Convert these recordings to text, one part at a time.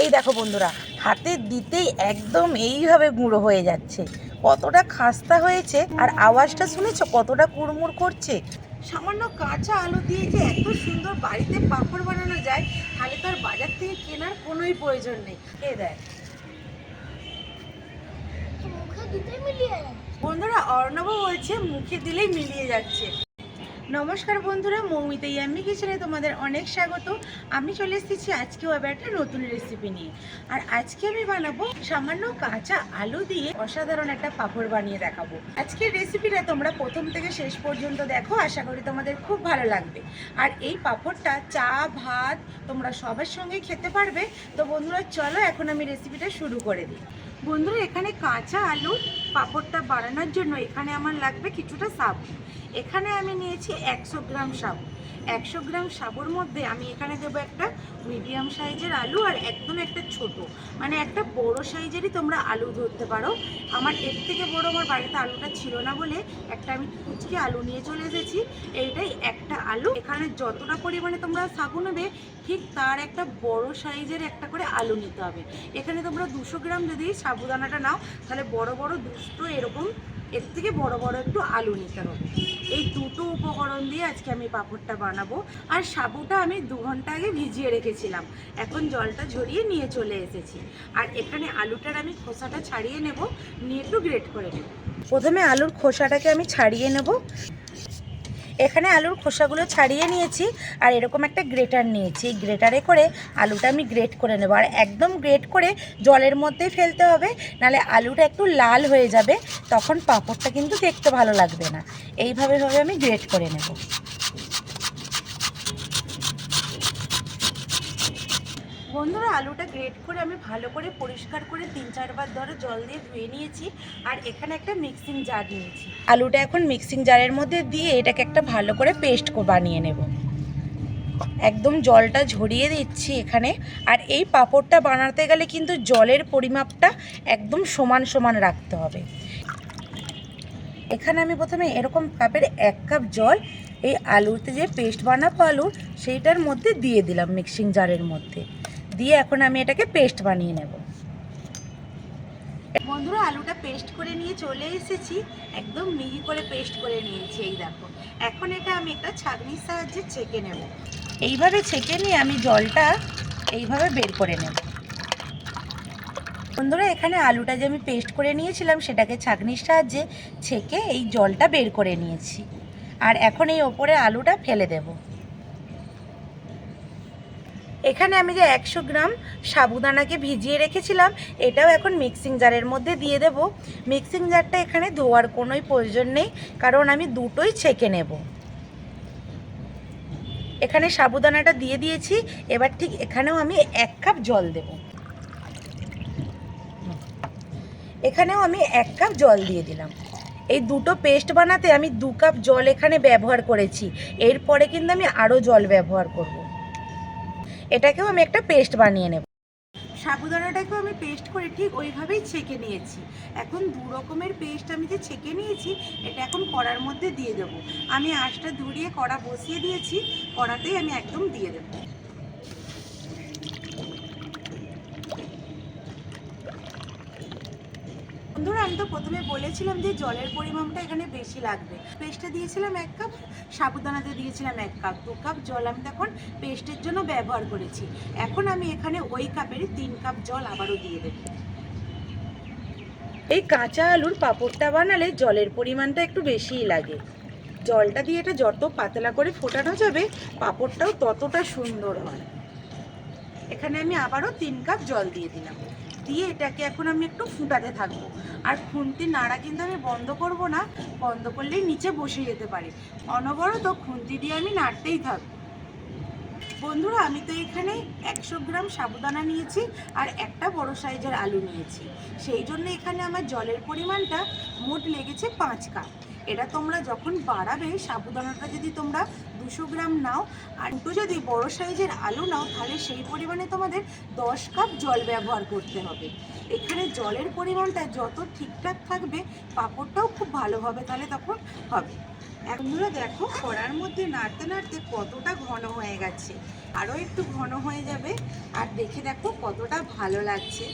এই দেখো বন্ধুরা হাতে দিতেই একদম এইভাবে গুঁড়ো হয়ে যাচ্ছে। কতটা খাস্তা হয়েছে আর আওয়াজটা শুনেছো কতটা কুড়মুড় করছে? সামান্য কাঁচা আলু দিয়ে যে এত সুন্দর বাড়িতে পাঁপড় বানানো যায় তাহলে তো আর বাজার থেকে কেনার কোনোই প্রয়োজন নেই। এ দিতে মিলিয়ে বন্ধুরা অর্ণব বলছে মুখে দিলেই মিলিয়ে যাচ্ছে। নমস্কার বন্ধুরা, মৌমিতা ইয়াম্মি কিচেনে তোমাদের অনেক স্বাগত। আমি চলে এসেছি আজকেও আবার একটা নতুন রেসিপি নিয়ে। আর আজকে আমি বানাবো সামান্য কাঁচা আলু দিয়ে অসাধারণ একটা পাঁপড় বানিয়ে দেখাবো। আজকের রেসিপিটা তোমরা প্রথম থেকে শেষ পর্যন্ত দেখো, আশা করি তোমাদের খুব ভালো লাগবে। আর এই পাঁপড়টা চা, ভাত তোমরা সবার সঙ্গে খেতে পারবে। তো বন্ধুরা, চলো এখন আমি রেসিপিটা শুরু করে দিই। বন্ধুরা, এখানে কাঁচা আলু পাঁপড়টা বাড়ানোর জন্য এখানে আমার লাগবে কিছুটা সাবু। এখানে আমি নিয়েছি একশো গ্রাম সাবু। একশো গ্রাম সাবুর মধ্যে আমি এখানে দেবো একটা মিডিয়াম সাইজের আলু আর একদম একটা ছোট। মানে একটা বড় সাইজেরই তোমরা আলু ধরতে পারো। আমার এর থেকে বড় আমার বাড়িতে আলুটা ছিল না বলে একটা আমি কুচকি আলু নিয়ে চলে এসেছি। এইটাই একটা আলু। এখানে যতটা পরিমাণে তোমরা সাবু নেবে, ঠিক তার একটা বড় সাইজের একটা করে আলু নিতে হবে। এখানে তোমরা দুশো গ্রাম যদি সাবুদানাটা নাও, তাহলে বড় বড় দুটো এরকম এর থেকে বড় বড় একটু আলু নিতে হবে। এই দুটো উপকরণ দিয়ে আজকে আমি পাঁপড়টা বানাবো। আর সাবুটা আমি দু ঘণ্টা আগে ভিজিয়ে রেখেছিলাম। এখন জলটা ঝরিয়ে নিয়ে চলে এসেছি। আর এখানে আলুটার আমি খোসাটা ছাড়িয়ে নেব, নিয়ে একটু গ্রেট করে নেব। প্রথমে আলুর খোসাটাকে আমি ছাড়িয়ে নেব। এখানে আলুর খোসাগুলো ছাড়িয়ে নিয়েছি আর এরকম একটা গ্রেটার নিয়েছি। গ্রেটারে করে আলুটা আমি গ্রেট করে নেব। আর একদম গ্রেট করে জলের মধ্যেই ফেলতে হবে, নালে আলুটা একটু লাল হয়ে যাবে, তখন পাঁপড়টা কিন্তু দেখতে ভালো লাগবে না। এইভাবে ভাবে আমি গ্রেট করে নেব। বন্ধুরা, আলুটা গ্রেট করে আমি ভালো করে পরিষ্কার করে তিন চারবার ধরে জল দিয়ে ধুয়ে নিয়েছি, আর এখানে একটা মিক্সিং জার নিয়েছি। আলুটা এখন মিক্সিং জারের মধ্যে দিয়ে এটাকে একটা ভালো করে পেস্ট বানিয়ে নেব। একদম জলটা ঝরিয়ে দিচ্ছি এখানে। আর এই পাঁপড়টা বানাতে গেলে কিন্তু জলের পরিমাপটা একদম সমান সমান রাখতে হবে। এখানে আমি প্রথমে এরকম কাপের এক কাপ জল, এই আলুতে যে পেস্ট বানাবো আলুর সেইটার মধ্যে দিয়ে দিলাম মিক্সিং জারের মধ্যে। দিয়ে এখন আমি এটাকে পেস্ট বানিয়ে নেব। বন্ধুরা, আলুটা পেস্ট করে নিয়ে চলে এসেছি। একদম মিহি করে পেস্ট করে নিয়েছি, এই দেখো। এখন এটা আমি একটা ছাঁকনির সাহায্যে ছেঁকে নেব। এইভাবে ছেঁকে নিয়ে আমি জলটা এইভাবে বের করে নেব। বন্ধুরা, এখানে আলুটা যে আমি পেস্ট করে নিয়েছিলাম, সেটাকে ছাঁকনির সাহায্যে ছেঁকে এই জলটা বের করে নিয়েছি। আর এখন এই ওপরে আলুটা ফেলে দেব। এখানে আমি যে একশো গ্রাম সাবুদানাকে ভিজিয়ে রেখেছিলাম, এটাও এখন মিক্সিং জারের মধ্যে দিয়ে দেব। মিক্সিং জারটা এখানে ধোয়ার কোনোই প্রয়োজন নেই, কারণ আমি দুটোই ছেঁকে নেব। এখানে সাবুদানাটা দিয়ে দিয়েছি, এবার ঠিক এখানেও আমি এক কাপ জল দেব। এখানেও আমি এক কাপ জল দিয়ে দিলাম। এই দুটো পেস্ট বানাতে আমি দু কাপ জল এখানে ব্যবহার করেছি, এরপরে কিন্তু আমি আরও জল ব্যবহার করব। এটাকেও আমি একটা পেস্ট বানিয়ে নেব। সাবুদানাটাকেও আমি পেস্ট করে ঠিক ওইভাবেই ছেঁকে নিয়েছি। এখন দু রকমের পেস্ট আমি যে ছেঁকে নিয়েছি, এটা এখন কড়ার মধ্যে দিয়ে দেবো। আমি আঁশটা ধরিয়ে কড়া বসিয়ে দিয়েছি, কড়াতেই আমি একদম দিয়ে দেবো। বন্ধুরা, আমি তো প্রথমে বলেছিলাম যে জলের পরিমাণটা এখানে বেশি লাগবে। পেস্টটা দিয়েছিলাম এক কাপ, সাবুদানাতে দিয়েছিলাম এক কাপ। দু কাপ জল আমি তখন পেস্টের জন্য ব্যবহার করেছি। এখন আমি এখানে ওই কাপের তিন কাপ জল আবারও দিয়ে দেবো। এই কাঁচা আলুর পাঁপড়টা বানালে জলের পরিমাণটা একটু বেশিই লাগে। জলটা দিয়ে এটা যত পাতলা করে ফোটানো যাবে, পাঁপড়টাও ততটা সুন্দর হয়। এখানে আমি আবারও তিন কাপ জল দিয়ে দিলাম। দিয়ে এটাকে এখন আমি একটু ফুটাতে থাকব। আর খুন্তি নাড়া কিন্তু আমি বন্ধ করব না, বন্ধ করলেই নিচে বসে যেতে পারে। অনবরত খুন্তি দিয়ে আমি নাড়তেই থাকব। বন্ধুরা, আমি তো এখানে একশো গ্রাম সাবুদানা নিয়েছি আর একটা বড় সাইজের আলু নিয়েছি। সেই জন্য এখানে আমার জলের পরিমাণটা মোট লেগেছে পাঁচ কাপ। এটা তোমরা যখন বাড়াবে, সাবুদানাটা যদি তোমরা দুশো গ্রাম নাও, আর দুটো যদি বড় সাইজের আলু নাও, তাহলে সেই পরিমাণে তোমাদের দশ কাপ জল ব্যবহার করতে হবে। এখানে জলের পরিমাণটা যত ঠিকঠাক থাকবে, পাঁপড়টাও খুব ভালো হবে তাহলে তখন হবে। এখনগুলো দেখো, কড়ার মধ্যে নাড়তে নাড়তে কতটা ঘন হয়ে গেছে। আরও একটু ঘন হয়ে যাবে। আর দেখে দেখো কতটা ভালো লাগছে।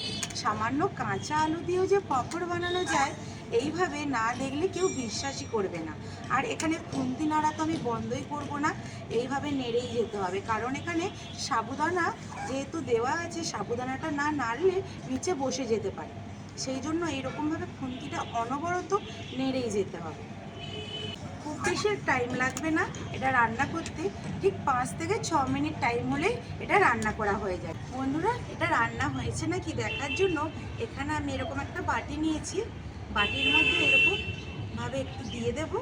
সামান্য কাঁচা আলু দিয়েও যে পাঁপড় বানানো যায় এইভাবে না দেখলে কেউ বিশ্বাসই করবে না। আর এখানে খুন্তি নাড়া তো আমি বন্ধই করব না, এইভাবে নেড়েই যেতে হবে। কারণ এখানে সাবুদানা যেহেতু দেওয়া আছে, সাবুদানাটা না নাড়লে নিচে বসে যেতে পারে। সেই জন্য এইরকমভাবে খুন্তিটা অনবরত নেড়েই যেতে হবে। খুব বেশি টাইম লাগবে না এটা রান্না করতে। ঠিক পাঁচ থেকে ছ মিনিট টাইম হলেই এটা রান্না করা হয়ে যায়। বন্ধুরা, এটা রান্না হয়েছে নাকি দেখার জন্য? এখানে আমি এরকম একটা বাটি নিয়েছি। বাটির মধ্যে এরকম ভাবে একটু দিয়ে দেব।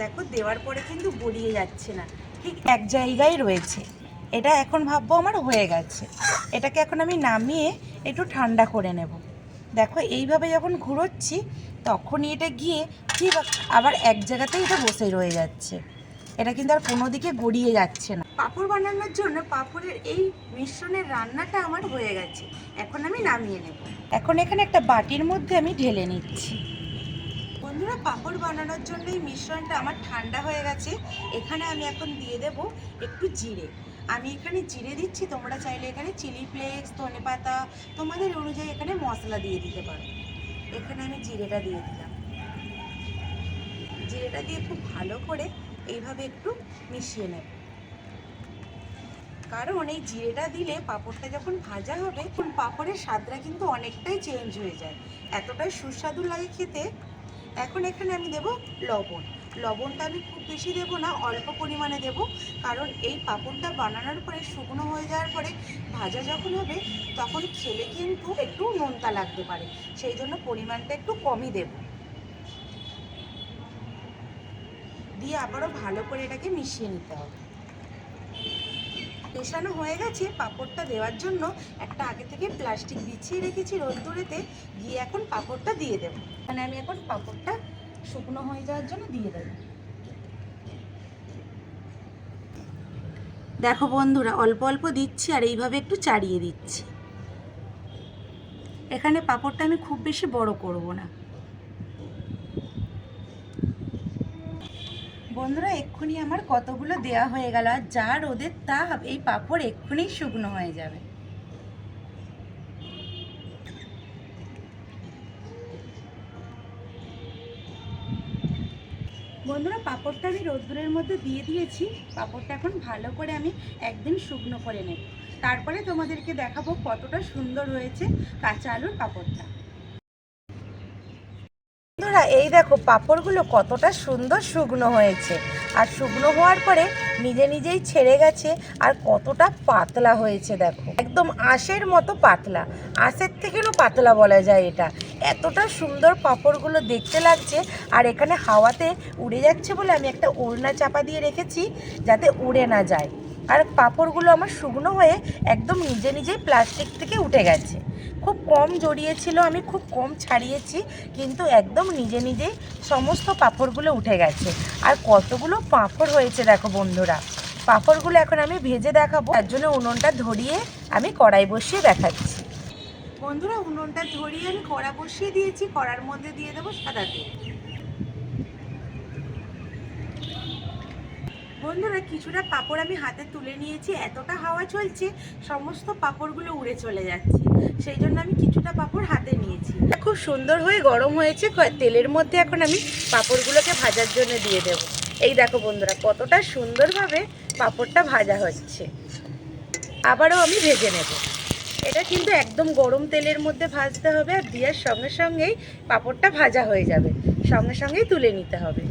দেখো, দেওয়ার পরে কিন্তু গড়িয়ে যাচ্ছে না। ঠিক এক জায়গায় রয়েছে। এটা এখন ভাববো আমার হয়ে গেছে। এটাকে এখন আমি নামিয়ে একটু ঠান্ডা করে নেব। দেখো, এইভাবে যখন ঘুরোচ্ছি, তখনই এটা গিয়ে ঠিক আবার এক জায়গাতেই এটা বসে রয়ে যাচ্ছে। এটা কিন্তু আর কোনো দিকে গড়িয়ে যাচ্ছে না। পাঁপড় বানানোর জন্য পাঁপড়ের এই মিশ্রণের রান্নাটা আমার হয়ে গেছে। এখন আমি নামিয়ে নেব। এখন এখানে একটা বাটির মধ্যে আমি ঢেলে নিচ্ছি। বন্ধুরা পাঁপড় বানানোর জন্য এই মিশ্রণটা আমার ঠান্ডা হয়ে গেছে। এখানে আমি এখন দিয়ে দেব একটু জিরে। আমি এখানে জিরে দিচ্ছি তোমরা চাইলে এখানে চিলি ফ্লেক্স ধনে পাতা তোমাদের অনুযায়ী এখানে মশলা দিয়ে দিতে পারো। এখানে আমি জিরেটা দিয়ে দিলাম। জিরেটা দিয়ে খুব ভালো করে এইভাবে একটু মিশিয়ে নেব। কারণ এই জিরেটা দিলে পাঁপড়টা যখন ভাজা হবে, তখন পাঁপড়ের স্বাদটা কিন্তু অনেকটাই চেঞ্জ হয়ে যায়। এতটাই সুস্বাদু লাগে খেতে। এখন এখানে আমি দেব লবণ। লবণটা আমি খুব বেশি দেবো না, অল্প পরিমাণে দেব। কারণ এই পাঁপড়টা বানানোর পরে, শুকনো হয়ে যাওয়ার পরে, ভাজা যখন হবে, তখন খেলে কিন্তু একটু নোনতা লাগতে পারে। সেই জন্য পরিমাণটা একটু কমই দেব। দিয়ে আবারও ভালো করে এটাকে মিশিয়ে নিতে হবে। পেশানো হয়ে গেছে পাঁপড়টা দেওয়ার জন্য। একটা আগে থেকে প্লাস্টিক বিছিয়ে রেখেছি রোদ্দুরেতে গিয়ে এখন পাঁপড়টা দিয়ে দেবো। মানে আমি এখন পাঁপড়টা শুকনো হয়ে যাওয়ার জন্য দিয়ে দেবো। দেখো বন্ধুরা, অল্প অল্প দিচ্ছি আর এইভাবে একটু চাড়িয়ে দিচ্ছি। এখানে পাঁপড়টা আমি খুব বেশি বড় করব না। বন্ধুরা, এক্ষুনি আমার কতগুলো দেয়া হয়ে গেল আর যা রোদের তাপ, এই পাঁপড় এক্ষুনি শুকনো হয়ে যাবে। বন্ধুরা, পাঁপড়টা আমি রোদ্দুরের মধ্যে দিয়ে দিয়েছি। পাঁপড়টা এখন ভালো করে আমি একদিন শুকনো করে নেব। তারপরে তোমাদেরকে দেখাবো কতটা সুন্দর হয়েছে কাঁচা আলুর পাঁপড়টা। এই দেখো, পাঁপড়গুলো কতটা সুন্দর শুকনো হয়েছে। আর শুকনো হওয়ার পরে নিজে নিজেই ছেড়ে গেছে, আর কতটা পাতলা হয়েছে দেখো। একদম আঁশের মতো পাতলা। আঁশের থেকেও পাতলা বলা যায় এটা। এতটা সুন্দর পাঁপড়গুলো দেখতে লাগছে, আর এখানে হাওয়াতে উড়ে যাচ্ছে বলে আমি একটা ওড়না চাপা দিয়ে রেখেছি, যাতে উড়ে না যায়। আর পাঁপড়গুলো আমার শুকনো হয়ে একদম নিজে নিজেই প্লাস্টিক থেকে উঠে গেছে। খুব কম জড়িয়েছিল, আমি খুব কম ছাড়িয়েছি, কিন্তু একদম নিজে নিজেই সমস্ত পাঁপড়গুলো উঠে গেছে। আর কতগুলো পাঁপড় হয়েছে দেখো বন্ধুরা। পাঁপড়গুলো এখন আমি ভেজে দেখাবো, তার জন্য উনুনটা ধরিয়ে আমি কড়াই বসিয়ে দেখাচ্ছি। বন্ধুরা, উনুনটা ধরিয়ে আমি কড়া বসিয়ে দিয়েছি, কড়ার মধ্যে দিয়ে দেবো সাদা তেল। বন্ধুরা, কিছুটা পাপড় আমি হাতে তুলে নিয়েছি। এতটা হাওয়া চলছে, সমস্ত পাঁপড়গুলো উড়ে চলে যাচ্ছে। সেই জন্য আমি কিছুটা পাঁপড় হাতে নিয়েছি। খুব সুন্দর হয়ে গরম হয়েছে। তেলের মধ্যে এখন আমি পাঁপড়গুলোকে ভাজার জন্য দিয়ে দেব। এই দেখো বন্ধুরা, কতটা সুন্দরভাবে পাঁপড়টা ভাজা হচ্ছে। আবারও আমি ভেজে নেব। এটা কিন্তু একদম গরম তেলের মধ্যে ভাজতে হবে আর দেওয়ার সঙ্গে সঙ্গেই পাঁপড়টা ভাজা হয়ে যাবে। সঙ্গে সঙ্গেই তুলে নিতে হবে।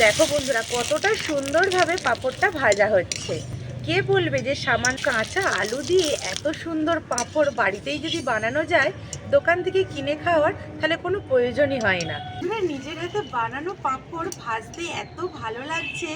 দেখো বন্ধুরা, কতটা সুন্দরভাবে পাঁপড়টা ভাজা হচ্ছে। কে বলবে যে সামান কাঁচা আলু দিয়ে এত সুন্দর পাঁপড় বাড়িতেই যদি বানানো যায়, দোকান থেকে কিনে খাওয়ার তাহলে কোনো প্রয়োজনই হয় না। নিজের হাতে বানানো পাঁপড় ভাজতে এত ভালো লাগছে,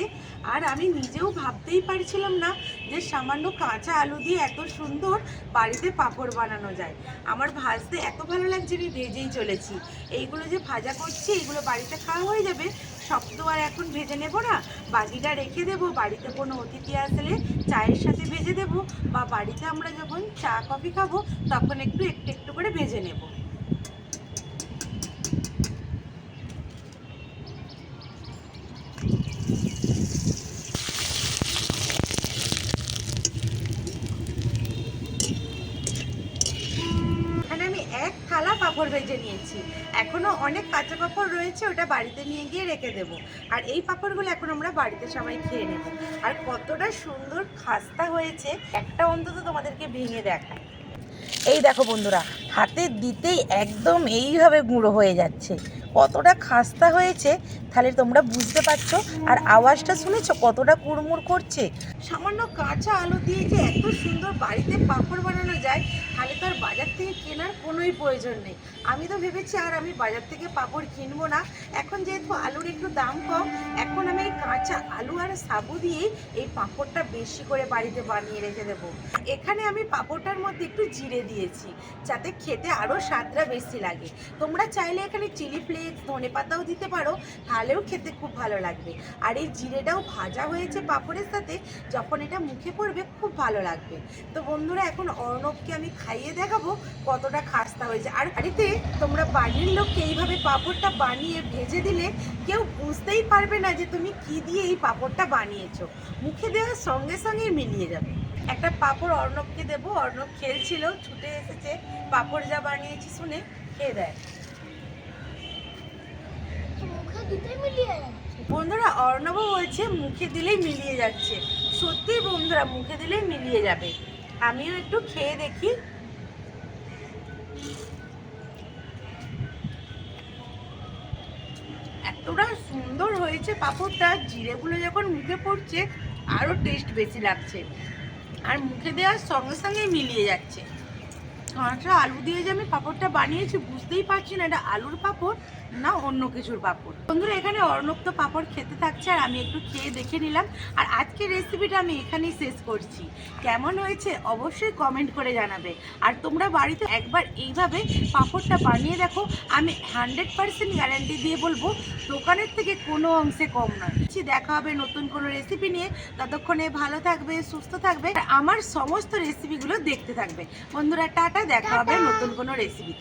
আর আমি নিজেও ভাবতেই পারছিলাম না যে সামান্য কাঁচা আলু দিয়ে এত সুন্দর বাড়িতে পাঁপড় বানানো যায়। আমার ভাজতে এত ভালো লাগছে, আমি ভেজেই চলেছি। এইগুলো যে ভাজা করছি, এইগুলো বাড়িতে খাওয়া হয়ে যাবে সব তো আর এখন ভেজে নেব না। বাকিটা রেখে দেব, বাড়িতে কোনো অতিথি আসলে চায়ের সাথে ভেজে দেব বা বাড়িতে আমরা যখন চা, কফি খাব, তখন একটু একটু একটু করে ভেজে নেব। থালা পাঁপড় ভেজে নিয়েছি। এখনও অনেক কাঁচা পাঁপড় রয়েছে, ওটা বাড়িতে নিয়ে গিয়ে রেখে দেব। আর এই পাঁপড়গুলো এখন আমরা বাড়িতে সবাই খেয়ে নেব। আর কতটা সুন্দর খাস্তা হয়েছে, একটা অন্তত তোমাদেরকে ভেঙে দেখায় এই দেখো বন্ধুরা, হাতে দিতেই একদম এইভাবে গুঁড়ো হয়ে যাচ্ছে। কতটা খাস্তা হয়েছে, তাহলে তোমরা বুঝতে পারছ। আর আওয়াজটা শুনেছো, কতটা কুড়মুড় করছে? সামান্য কাঁচা আলু দিয়ে যে এত সুন্দর বাড়িতে পাঁপড় বানানো যায় তাহলে তো আর বাজার থেকে কেনার কোনোই প্রয়োজন নেই। আমি তো ভেবেছি, আর আমি বাজার থেকে পাঁপড় কিনবো না। এখন যেহেতু আলুর একটু দাম কম, এখন আমি এই কাঁচা আলু আর সাবু দিয়েই এই পাঁপড়টা বেশি করে বাড়িতে বানিয়ে রেখে দেবো। এখানে আমি পাঁপড়টার মধ্যে একটু জিরে দিয়েছি, যাতে খেতে আরও স্বাদটা বেশি লাগে। তোমরা চাইলে এখানে চিলি ফ্লেক্স, ধনে পাতাও দিতে পারো, তাহলেও খেতে খুব ভালো লাগবে। আর এই জিরেটাও ভাজা হয়েছে পাঁপড়ের সাথে, যখন এটা মুখে পড়বে, খুব ভালো লাগবে। তো বন্ধুরা, এখন অর্ণবকে আমি খাইয়ে দেখাবো কতটা খাস্তা হয়েছে। আর বাড়িতে তোমরা বাড়ির লোককে এইভাবে পাঁপড়টা বানিয়ে ভেজে দিলে কেউ বুঝতেই পারবে না যে তুমি কি দিয়ে এই পাঁপড়টা বানিয়েছো। মুখে দেওয়ার সঙ্গে সঙ্গেই মিলিয়ে যাবে। একটা পাঁপড় অর্ণবকে দেবো। অর্ণব খেলছিল ছুটে এসেছে পাঁপড় যা বানিয়েছি শুনে খেয়ে দেয়। বন্ধুরা অর্ণবও বলছে মুখে দিলেই মিলিয়ে যাচ্ছে। সত্যি বন্ধুরা মুখে দিলেই মিলিয়ে যাবে। আমিও একটু খেয়ে দেখি। এতটা সুন্দর হয়েছে পাঁপড়টা, জিরেগুলো যখন মুখে পড়ছে আরও টেস্ট বেশি লাগছে। আর মুখে দেওয়ার সঙ্গে সঙ্গে মিলিয়ে যাচ্ছে। আলু দিয়ে যে আমি পাঁপড়টা বানিয়েছি, বুঝতেই পারছি না এটা আলুর পাঁপড় না অন্য কিছুর পাপড়। বন্ধুরা এখানে অর্ণব তো পাঁপড় খেতে থাকছে আর আমি একটু খেয়ে দেখে নিলাম। আর আজকের রেসিপিটা আমি এখানেই শেষ করছি। কেমন হয়েছে অবশ্যই কমেন্ট করে জানাবে। আর তোমরা বাড়িতে একবার এইভাবে পাঁপড়টা বানিয়ে দেখো। আমি হান্ড্রেড পার্সেন্ট গ্যারান্টি দিয়ে বলব দোকানের থেকে কোনো অংশে কম নয়। কিছু দেখা হবে নতুন কোনো রেসিপি নিয়ে। ততক্ষণে ভালো থাকবে সুস্থ থাকবে। আর আমার সমস্ত রেসিপিগুলো দেখতে থাকবে। বন্ধুরা টাটা দেখা হবে নতুন কোনো রেসিপি